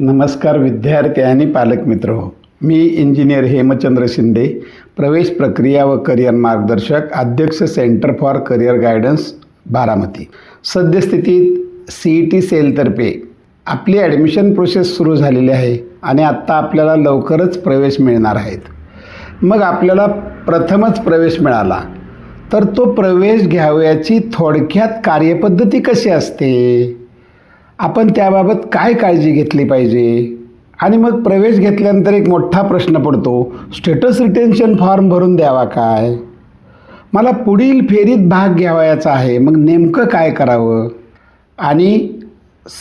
नमस्कार विद्यार्थी आणि पालक मित्र. हो मी इंजिनियर हेमचंद्र शिंदे प्रवेश प्रक्रिया व करिअर मार्गदर्शक अध्यक्ष centre for career guidance Baramati. सद्यस्थितीत सी ई टी सेलतर्फे आपली ॲडमिशन प्रोसेस सुरू झालेली आहे आणि आत्ता आपल्याला लवकरच प्रवेश मिळणार आहेत. मग आपल्याला प्रथमच प्रवेश मिळाला. तर तो प्रवेश घ्यावयाची थोडक्यात कार्यपद्धती कशी असते? आपण त्याबाबत काय काळजी घेतली पाहिजे? आणि मग प्रवेश घेतल्यानंतर एक मोठा प्रश्न पडतो स्टेटस रिटेन्शन फॉर्म भरून द्यावा काय? मला पुढील फेरीत भाग घ्यावयाचा आहे मग नेमकं काय करावं? आणि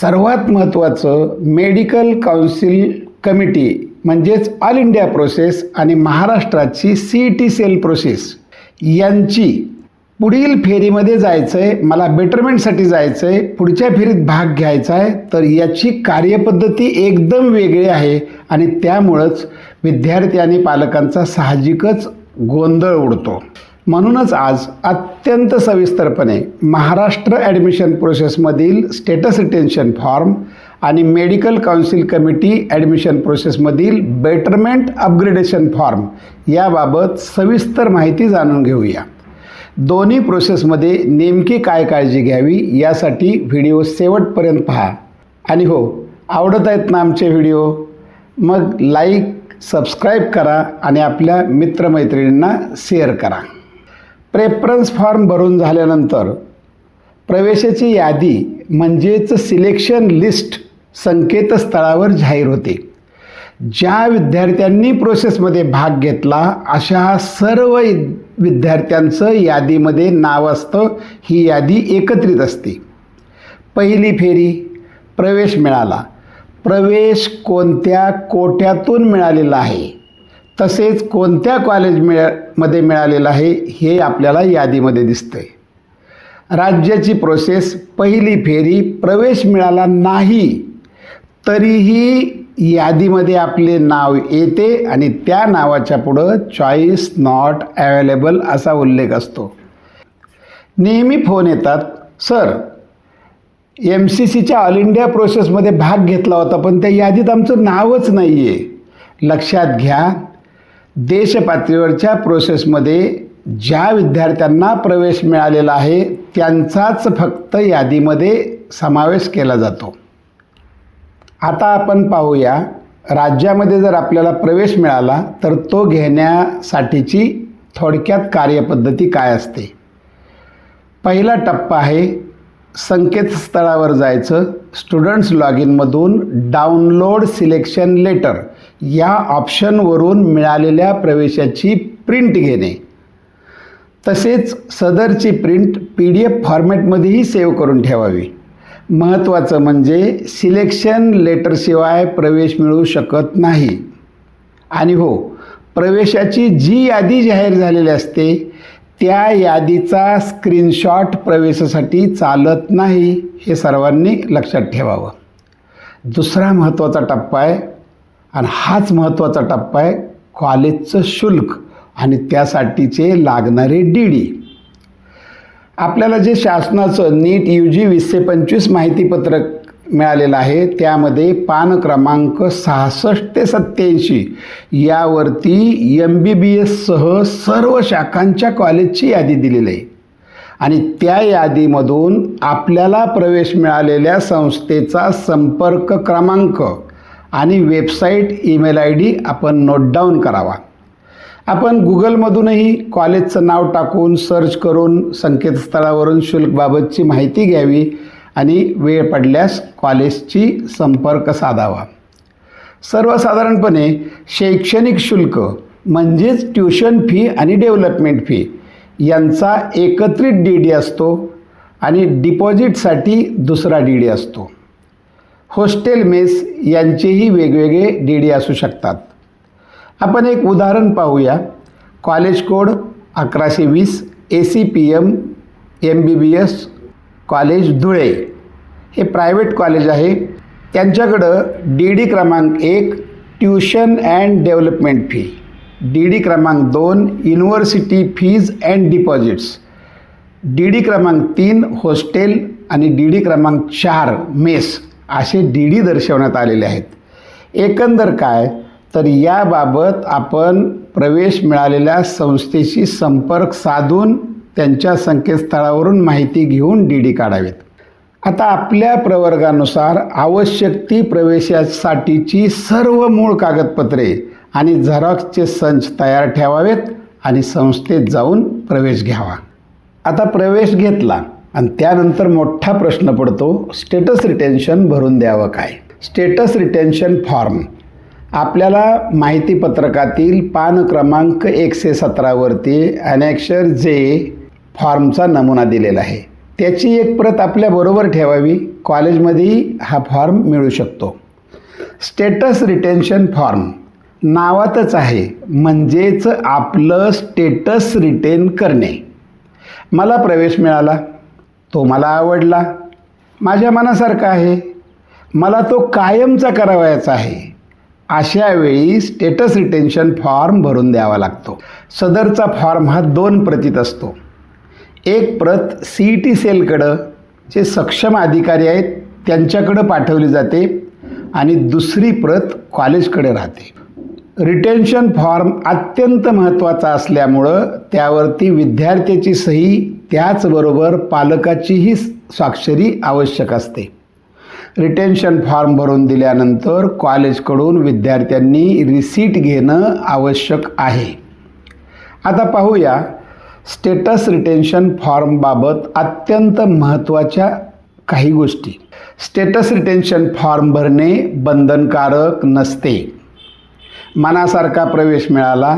सर्वात महत्त्वाचं मेडिकल काउन्सिल कमिटी म्हणजेच ऑल इंडिया प्रोसेस आणि महाराष्ट्राची सी टी सेल प्रोसेस यांची पुढील फेरीमध्ये जायचं आहे मला बेटरमेंटसाठी जायचं आहे पुढच्या फेरीत भाग घ्यायचा आहे तर याची कार्यपद्धती एकदम वेगळी आहे आणि त्यामुळंच विद्यार्थी आणि पालकांचा साहजिकच गोंधळ उडतो. म्हणूनच आज अत्यंत सविस्तरपणे महाराष्ट्र ॲडमिशन प्रोसेसमधील स्टेटस रिटेन्शन फॉर्म आणि मेडिकल काउन्सिल कमिटी ॲडमिशन प्रोसेसमधील बेटरमेंट अपग्रेडेशन फॉर्म याबाबत सविस्तर माहिती जाणून घेऊया. दोन्ही प्रोसेसमध्ये नेमकी काय काळजी घ्यावी यासाठी व्हिडिओ शेवटपर्यंत पहा. आणि हो आवडत आहेत ना आमचे व्हिडिओ? मग लाईक सबस्क्राईब करा आणि आपल्या मित्रमैत्रिणींना शेअर करा. प्रेफरन्स फॉर्म भरून झाल्यानंतर प्रवेशाची यादी म्हणजेच सिलेक्शन लिस्ट संकेतस्थळावर जाहीर होते. ज्या विद्यार्थ्यांनी प्रोसेसमध्ये भाग घेतला अशा सर्व विद्यार्थ्यांचं यादीमध्ये नाव असतं. ही यादी एकत्रित असते. पहिली फेरी प्रवेश मिळाला. प्रवेश कोणत्या कोट्यातून मिळालेला आहे? तसेच कोणत्या कॉलेज मिळा मध्ये मिळालेलं आहे हे आपल्याला यादीमध्ये दिसतंय. राज्याची प्रोसेस पहिली फेरी प्रवेश मिळाला नाही. तरीही यादीमध्ये आपले नाव येते आणि त्या नावाच्या पुढं चॉईस नॉट ॲवेलेबल असा उल्लेख असतो. नेहमी फोन येतात सर एम सी सीच्या ऑल इंडिया प्रोसेसमध्ये भाग घेतला होता पण त्या यादीत आमचं नावच नाही आहे लक्षात घ्या देशपातळीवरच्या प्रोसेसमध्ये ज्या विद्यार्थ्यांना प्रवेश मिळालेला आहे त्यांचाच फक्त यादीमध्ये समावेश केला जातो. आता आपण पाहूया राज्यामध्ये जर आपल्याला प्रवेश मिळाला तर तो घेण्यासाठीची थोडक्यात कार्यपद्धती काय असते? पहिला टप्पा आहे संकेतस्थळावर जायचं. स्टुडंट्स लॉग इनमधून डाउनलोड सिलेक्शन लेटर या ऑप्शनवरून मिळालेल्या प्रवेशाची प्रिंट घेणे. तसेच सदरची प्रिंट पी डी एफ फॉर्मॅटमध्येही सेव्ह करून ठेवावी. महत्त्वाचं म्हणजे सिलेक्शन लेटरशिवाय प्रवेश मिळू शकत नाही. आणि हो प्रवेशाची जी यादी जाहीर झालेली असते त्या यादीचा स्क्रीनशॉट प्रवेशासाठी चालत नाही हे सर्वांनी लक्षात ठेवावं. दुसरा महत्त्वाचा टप्पा आहे आणि हाच महत्त्वाचा टप्पा आहे कॉलेजचं शुल्क आणि त्यासाठीचे लागणारे डी डी. आपल्याला जे शासनाचं नीट यू जी वीसशे पंचवीस माहितीपत्रक मिळालेलं आहे त्यामध्ये पान क्रमांक सहासष्ट ते सत्याऐंशी यावरती एम बी बी एससह सर्व शाखांच्या कॉलेजची यादी दिलेली आहे. आणि त्या यादीमधून आपल्याला प्रवेश मिळालेल्या संस्थेचा संपर्क क्रमांक आणि वेबसाईट ईमेल आय डी आपण नोट डाऊन करावा. आपण गुगलमधूनही कॉलेजचं नाव टाकून सर्च करून संकेतस्थळावरून शुल्कबाबतची माहिती घ्यावी आणि वेळ पडल्यास कॉलेजची संपर्क साधावा. सर्वसाधारणपणे शैक्षणिक शुल्क म्हणजेच ट्युशन फी आणि डेव्हलपमेंट फी यांचा एकत्रित डी डी असतो आणि डिपॉझिटसाठी दुसरा डी डी असतो. हॉस्टेल मेस यांचेही वेगवेगळे डी डी असू शकतात. आपण एक उदाहरण पाहूया. कॉलेज कोड अकराशे वीस A C P M M B B S college Dhule. हे प्रायव्हेट कॉलेज आहे. त्यांच्याकडं डी डी क्रमांक एक tuition and development fee. D D क्रमांक दोन university fees and deposits. D D क्रमांक तीन हॉस्टेल आणि डी डी क्रमांक चार मेस असे डी डी दर्शवण्यात आलेले आहेत. एकंदर काय? तर याबाबत आपण प्रवेश मिळालेल्या संस्थेशी संपर्क साधून त्यांच्या संकेतस्थळावरून माहिती घेऊन डी डी काढावेत. आता आपल्या प्रवर्गानुसार आवश्यक ती प्रवेशासाठीची सर्व मूळ कागदपत्रे आणि झेरॉक्सचे संच तयार ठेवावेत आणि संस्थेत जाऊन प्रवेश घ्यावा. आता प्रवेश घेतला आणि त्यानंतर मोठा प्रश्न पडतो स्टेटस रिटेन्शन भरून द्यावं काय? स्टेटस रिटेन्शन फॉर्म आपल्याला माहिती पत्रकातील पान क्रमांक एकशे सतरावरती अनॅक्षर जे फॉर्मचा नमुना दिलेला आहे. त्याची एक प्रत आपल्याबरोबर ठेवावी. कॉलेजमध्येही हा फॉर्म मिळू शकतो. स्टेटस रिटेन्शन फॉर्म नावातच आहे. म्हणजेच आपलं स्टेटस रिटेन करणे. मला प्रवेश मिळाला. तो मला आवडला. माझ्या मनासारखा आहे. मला तो कायमचा करावयाचा आहे. अशा वेळी स्टेटस रिटेन्शन फॉर्म भरून द्यावा लागतो. सदरचा फॉर्म हा दोन प्रतीत असतो. एक प्रत सी ई टी सेलकडं जे सक्षम अधिकारी आहेत त्यांच्याकडं पाठवली जाते आणि दुसरी प्रत कॉलेजकडे राहते. रिटेन्शन फॉर्म अत्यंत महत्त्वाचा असल्यामुळं त्यावरती विद्यार्थ्याची सही त्याचबरोबर पालकाचीही स्वाक्षरी आवश्यक असते. रिटेन्शन फॉर्म भरून दिल्यानंतर कॉलेजकडून विद्यार्थ्यांनी रिसीट घेणं आवश्यक आहे. आता पाहूया स्टेटस रिटेन्शन फॉर्मबाबत अत्यंत महत्त्वाच्या काही गोष्टी. स्टेटस रिटेन्शन फॉर्म भरणे बंधनकारक नसते. मनासारखा प्रवेश मिळाला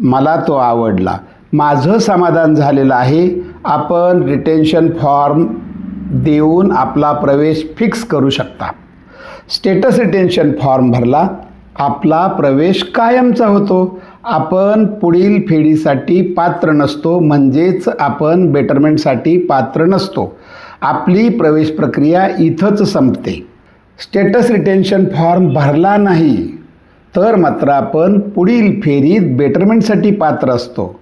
मला तो आवडला. माझं समाधान झालेलं आहे. आपण रिटेन्शन फॉर्म देऊन आपला प्रवेश फिक्स करू शकता. स्टेटस रिटेन्शन फॉर्म भरला आपला प्रवेश कायमचा होतो. आपण पुढील फेडीसाठी पात्र नसतो म्हणजेच आपण बेटरमेंटसाठी पात्र नसतो. आपली प्रवेश प्रक्रिया इथंच संपते. स्टेटस रिटेन्शन फॉर्म भरला नाही तर मात्र आपण पुढील फेरीत बेटरमेंटसाठी पात्र असतो.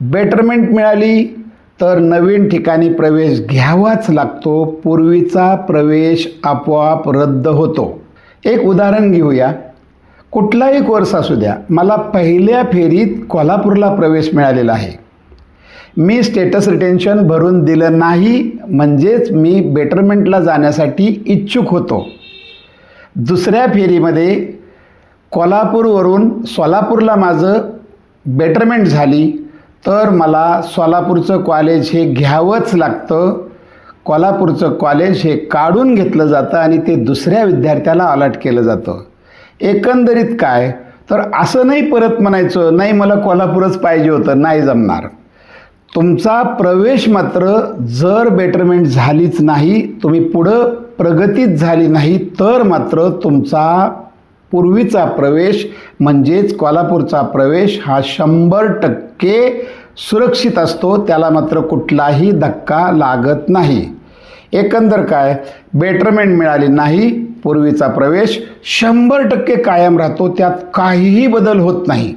बेटरमेंट मिळाली तर नवीन ठिकाणी प्रवेश घ्यावाच लागतो. पूर्वीचा प्रवेश आपोआप रद्द होतो. एक उदाहरण घेऊया. कुठलाही कोर्स असू द्या मला पहिल्या फेरीत कोल्हापूरला प्रवेश मिळालेला आहे. मी स्टेटस रिटेन्शन भरून दिलं नाही म्हणजेच मी बेटरमेंटला जाण्यासाठी इच्छुक होतो. दुसऱ्या फेरीमध्ये कोल्हापूरवरून सोलापूरला माझं बेटरमेंट झाली. तर मला सोलापूरचं कॉलेज हे घ्यावंच लागतं. कोल्हापूरचं कॉलेज हे काढून घेतलं जातं आणि ते दुसऱ्या विद्यार्थ्याला अलर्ट केलं जातं. एकंदरीत काय? तर असं नाही परत म्हणायचं नाही मला कोल्हापूरच पाहिजे होतं नाही जमणार. तुमचा प्रवेश मात्र जर बेटरमेंट झालीच नाही तुम्ही पुढं प्रगतीच झाली नाही तर मात्र तुमचा पूर्वीचा प्रवेश म्हणजेच कोल्हापूरचा प्रवेश हा शंभर टक्के सुरक्षित असतो. त्याला मात्र कुठलाही धक्का लागत नाही. एकंदर काय? बेटरमेंट मिळाली नाही. पूर्वीचा प्रवेश शंभर टक्के कायम राहतो. त्यात काहीही बदल होत नाही.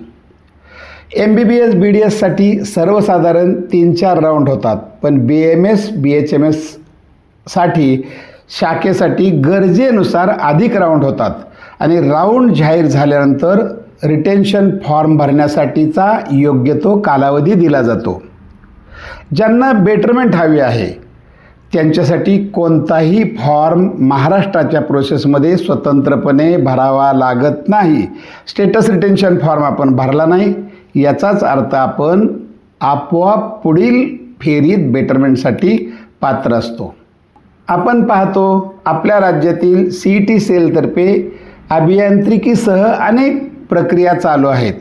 M B B S B D एससाठी सर्वसाधारण तीन चार राऊंड होतात. पण B M S B H M एससाठी शाखेसाठी गरजेनुसार अधिक राऊंड होतात. आणि राऊंड जाहीर झाल्यानंतर रिटेन्शन फॉर्म भरण्यासाठीचा योग्य तो कालावधी दिला जातो. ज्यांना बेटरमेंट हवी आहे त्यांच्यासाठी कोणताही फॉर्म महाराष्ट्राच्या प्रोसेसमध्ये स्वतंत्रपणे भरावा लागत नाही. स्टेटस रिटेन्शन फॉर्म आपण भरला नाही याचाच अर्थ आपण आपोआप पुढील फेरीत बेटरमेंटसाठी पात्र असतो. आपण पाहतो आपल्या राज्यातील सी ई टी सेलतर्फे अभियांत्रिकीसह अनेक प्रक्रिया चालू आहेत.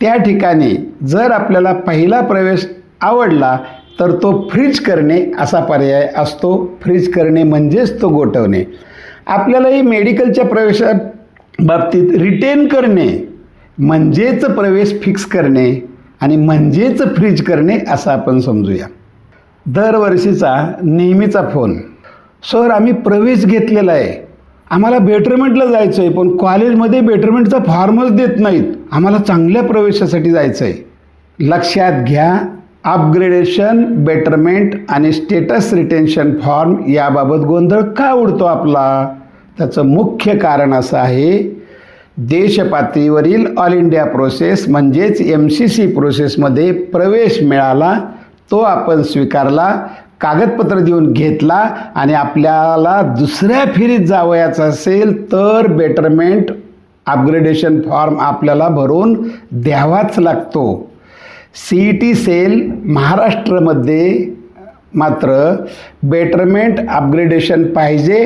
त्या ठिकाणी जर आपल्याला पहिला प्रवेश आवडला तर तो फ्रीज करणे असा पर्याय असतो. फ्रीज करणे म्हणजेच तो गोठवणे. आपल्यालाही मेडिकलच्या प्रवेशात बाबतीत रिटेन करणे म्हणजेच प्रवेश फिक्स करणे आणि म्हणजेच फ्रीज करणे असं आपण समजूया. दरवर्षीचा नेहमीचा फोन. सर आम्ही प्रवेश घेतलेला आहे. आम्हाला बेटरमेंटला जायचं आहे पण कॉलेजमध्ये बेटरमेंटचा फॉर्मच देत नाहीत. आम्हाला चांगल्या प्रवेशासाठी जायचं आहे लक्षात घ्या अपग्रेडेशन बेटरमेंट आणि स्टेटस रिटेन्शन फॉर्म याबाबत गोंधळ का उडतो आपला? त्याचं मुख्य कारण असं आहे देशपातळीवरील ऑल इंडिया प्रोसेस म्हणजेच एम सी सी प्रोसेसमध्ये प्रवेश मिळाला तो आपण स्वीकारला कागदपत्र देऊन घेतला आणि आपल्याला दुसऱ्या फेरीत जावयाचं असेल तर बेटरमेंट अपग्रेडेशन फॉर्म आपल्याला भरून द्यावाच लागतो. सी ई टी सेल महाराष्ट्रामध्ये मात्र बेटरमेंट अपग्रेडेशन पाहिजे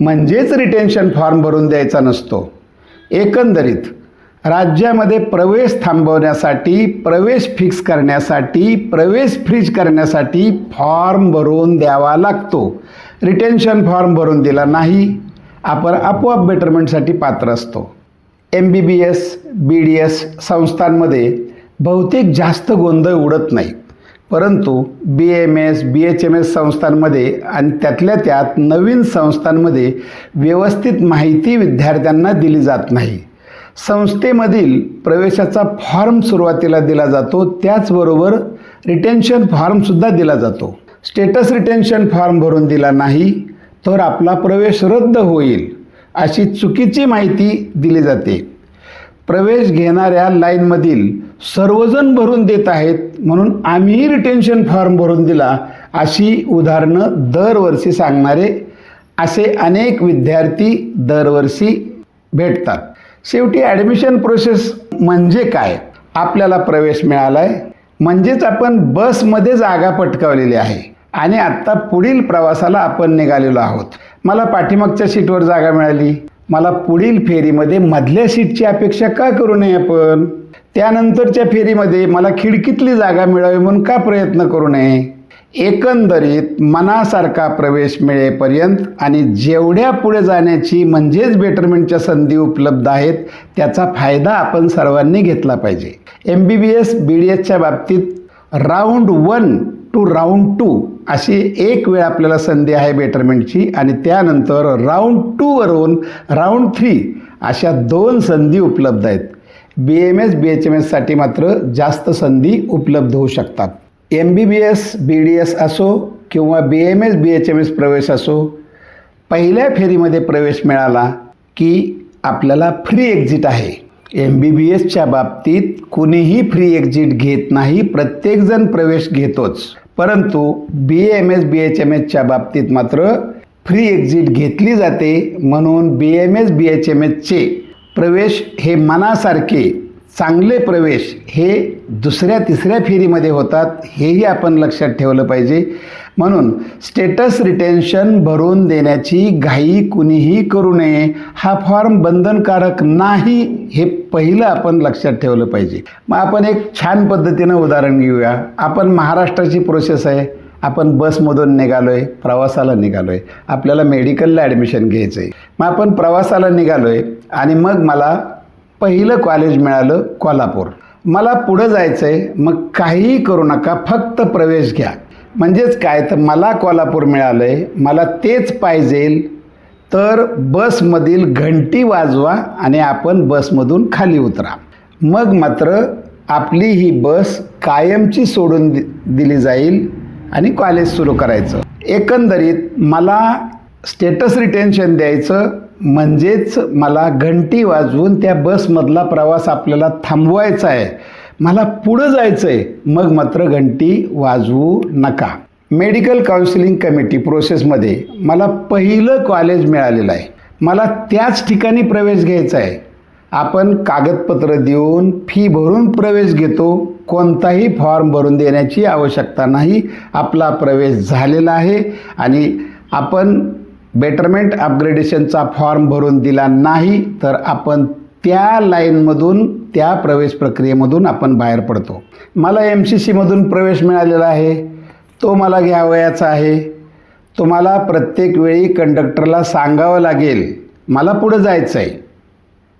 म्हणजेच रिटेन्शन फॉर्म भरून द्यायचा नसतो. एकंदरीत राज्यामध्ये प्रवेश थांबवण्यासाठी प्रवेश फिक्स करण्यासाठी प्रवेश फ्रीज करण्यासाठी फॉर्म भरून द्यावा लागतो. रिटेन्शन फॉर्म भरून दिला नाही. आपण आपोआप बेटरमेंटसाठी पात्र असतो. M B B S B D S संस्थांमध्ये बहुतेक जास्त गोंधळ उडत नाही. परंतु B M S B H M S संस्थांमध्ये आणि त्यातल्या त्यात नवीन संस्थांमध्ये व्यवस्थित माहिती विद्यार्थ्यांना दिली जात नाही. संस्थेमधील प्रवेशाचा फॉर्म सुरुवातीला दिला जातो. त्याचबरोबर रिटेन्शन फॉर्मसुद्धा दिला जातो. स्टेटस रिटेन्शन फॉर्म भरून दिला नाही तर आपला प्रवेश रद्द होईल अशी चुकीची माहिती दिली जाते. प्रवेश घेणाऱ्या लाईनमधील सर्वजण भरून देत आहेत म्हणून आम्हीही रिटेन्शन फॉर्म भरून दिला अशी उदाहरणं दरवर्षी सांगणारे असे अनेक विद्यार्थी दरवर्षी भेटतात. शेवटी ॲडमिशन प्रोसेस म्हणजे काय? आपल्याला प्रवेश मिळाला आहे म्हणजेच आपण बसमध्ये जागा पटकावलेली आहे. आणि आत्ता पुढील प्रवासाला आपण निघालेलो आहोत. मला पाठीमागच्या सीटवर जागा मिळाली. मला पुढील फेरीमध्ये मधल्या सीटची अपेक्षा का करू नये आपण? त्यानंतरच्या फेरीमध्ये मला खिडकीतली जागा मिळावी म्हणून का प्रयत्न करू नये? एकंदरीत मनासारखा प्रवेश मिळेपर्यंत आणि जेवढ्या पुढे जाण्याची म्हणजेच बेटरमेंटच्या संधी उपलब्ध आहेत त्याचा फायदा आपण सर्वांनी घेतला पाहिजे. M B B S B D एसच्या बाबतीत round one two round two अशी एक वेळ आपल्याला संधी आहे बेटरमेंटची आणि त्यानंतर राऊंड टूवरून राऊंड थ्री अशा दोन संधी उपलब्ध आहेत. B M S B H M एससाठी मात्र जास्त संधी उपलब्ध होऊ शकतात. M B B S B D S असो किंवा B M S B H M S प्रवेश असो पहिल्या फेरीमध्ये प्रवेश मिळाला की आपल्याला फ्री एक्झिट आहे. एम बी बी एसच्या बाबतीत कुणीही फ्री एक्झिट घेत नाही प्रत्येकजण प्रवेश घेतोच. परंतु B M S B H M एसच्या बाबतीत मात्र फ्री एक्झिट घेतली जाते म्हणून B M S B H M एसचे प्रवेश हे मनासारखे चांगले प्रवेश हे दुसऱ्या तिसऱ्या फेरीमध्ये होतात हेही आपण लक्षात ठेवलं पाहिजे. म्हणून स्टेटस रिटेन्शन भरून देण्याची घाई कुणीही करू नये. हा फॉर्म बंधनकारक नाही हे पहिलं आपण लक्षात ठेवलं पाहिजे. मग आपण एक छान पद्धतीनं उदाहरण घेऊया. आपण महाराष्ट्राची प्रोसेस आहे. आपण बसमधून निघालो आहे प्रवासाला निघालो आहे आपल्याला मेडिकलला ॲडमिशन घ्यायचं आहे मग आपण प्रवासाला निघालो आहे आणि मग मला पहिलं कॉलेज मिळालं कोल्हापूर. मला पुढं जायचं आहे मग काहीही करू नका फक्त प्रवेश घ्या. म्हणजेच काय तर मला कोल्हापूर मिळालं आहे मला तेच पाहिजे तर बसमधील घंटी वाजवा आणि आपण बसमधून खाली उतरा. मग मात्र आपली ही बस कायमची सोडून दि दिली जाईल आणि कॉलेज सुरू करायचं. एकंदरीत मला स्टेटस रिटेन्शन द्यायचं म्हणजेच मला घंटी वाजवून त्या बसमधला प्रवास आपल्याला थांबवायचा आहे. मला पुढं जायचं आहे मग मात्र घंटी वाजवू नका. मेडिकल काउन्सिलिंग कमिटी प्रोसेसमध्ये मला पहिलं कॉलेज मिळालेलं आहे. मला त्याच ठिकाणी प्रवेश घ्यायचा आहे. आपण कागदपत्र देऊन फी भरून प्रवेश घेतो. कोणताही फॉर्म भरून देण्याची आवश्यकता नाही. आपला प्रवेश झालेला आहे आणि आपण बेटरमेंट अपग्रेडेशनचा फॉर्म भरून दिला नाही तर आपण त्या लाईनमधून त्या प्रवेश प्रक्रियेमधून आपण बाहेर पडतो. मला एम सी सीमधून प्रवेश मिळालेला आहे. तो मला घ्यावयाचा आहे. तुम्हाला प्रत्येक वेळी कंडक्टरला सांगावं लागेल मला पुढं जायचं आहे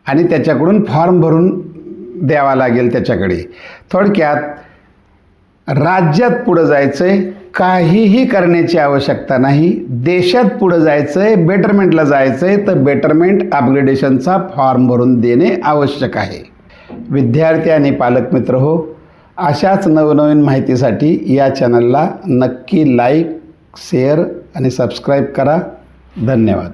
आणि त्याच्याकडून फॉर्म भरून द्यावा लागेल त्याच्याकडे. थोडक्यात राज्यात पुढं जायचं आहे काहीही करण्याची आवश्यकता नाही. देशात पुढं जायचं आहे बेटरमेंटला जायचं आहे तर बेटरमेंट अपग्रेडेशनचा फॉर्म भरून देणे आवश्यक आहे. विद्यार्थी आणि पालक मित्र हो अशाच नवनवीन माहितीसाठी या चॅनलला नक्की लाईक शेअर आणि सबस्क्राईब करा. धन्यवाद.